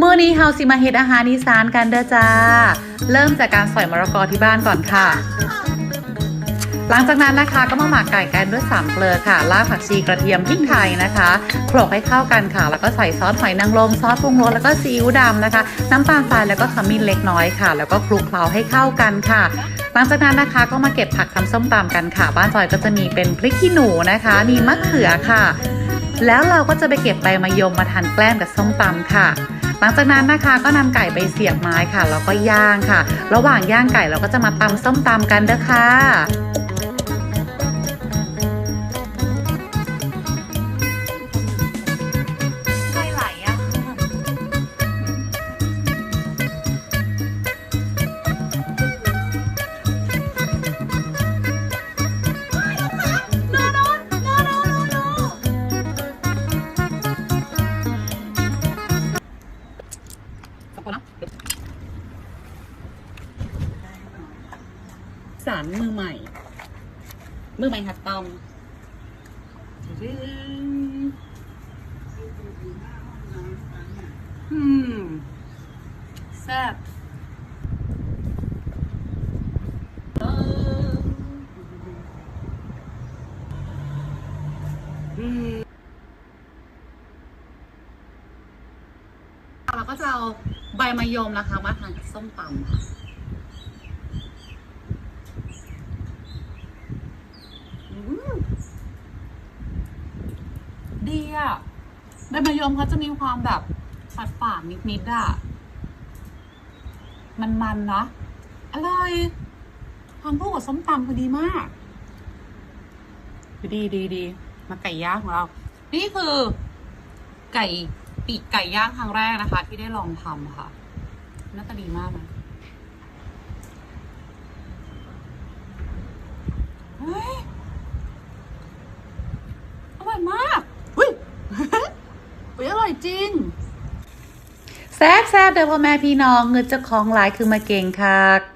มื้อนี้เฮาสิมาเฮ็ดอาหารอีสานกันเด้อจ้า เริ่มจากการใส่มะละกอที่บ้านก่อนค่ะ หลังจากนั้นนะคะก็มาหมักไก่กันด้วยสามเกลือค่ะรากผักชีกระเทียมพริกไทยนะคะโขลกให้เข้ากันค่ะ แล้วก็ใส่ซอสหอยนางรมซอสปรุงรสแล้วก็ซีอิ๊วดำนะคะ น้ำตาลทรายแล้วก็ขมิ้นเล็กน้อยค่ะ แล้วก็คลุกเคล้าให้เข้ากันค่ะหลังจากนั้นนะคะก็มาเก็บผักทำส้มตำกันค่ะ บ้านจอยก็จะมีเป็นพริกขี้หนูนะคะ มีมะเขือค่ะ แล้วเราก็จะไปเก็บใบมะยมมาทานแกล้มกับส้มตำค่ะ ลังจากนั้นนะคะก็นำไก่ไปเสียบไม้ค่ะแล้วก็ย่างค่ะ ระหว่างย่างไก่เราก็จะมาตำส้มตำกันเด้อค่ะ สารมือใหม่ มือใหม่หัดตอมอืมแซ่บอืมเราก็จะเอาใบมะยมนะคะ มาทานกับส้มตำค่ะ อืม ดีอะใบมะยมเขาจะมีความแบบฝาดฝาดนิดนิดๆอะ มันมันๆเนาะอร่อยทานคู่กับส้มตำพอดีมาก ดีดีดีมาไก่ย่างของเรา นี่คือ ไก่ปีกไก่ย่างครั้งแรกนะคะ ที่ได้ลองทำค่ะน่าจะดีมากนะเฮ้ย อร่อยมากอุ้ย อุ้ ยอร่อยจริง แซ่บแซ่บเด้อพ่อแม่พี่น้องเงินเจ้าของหลายคือมาเก่งค่ะ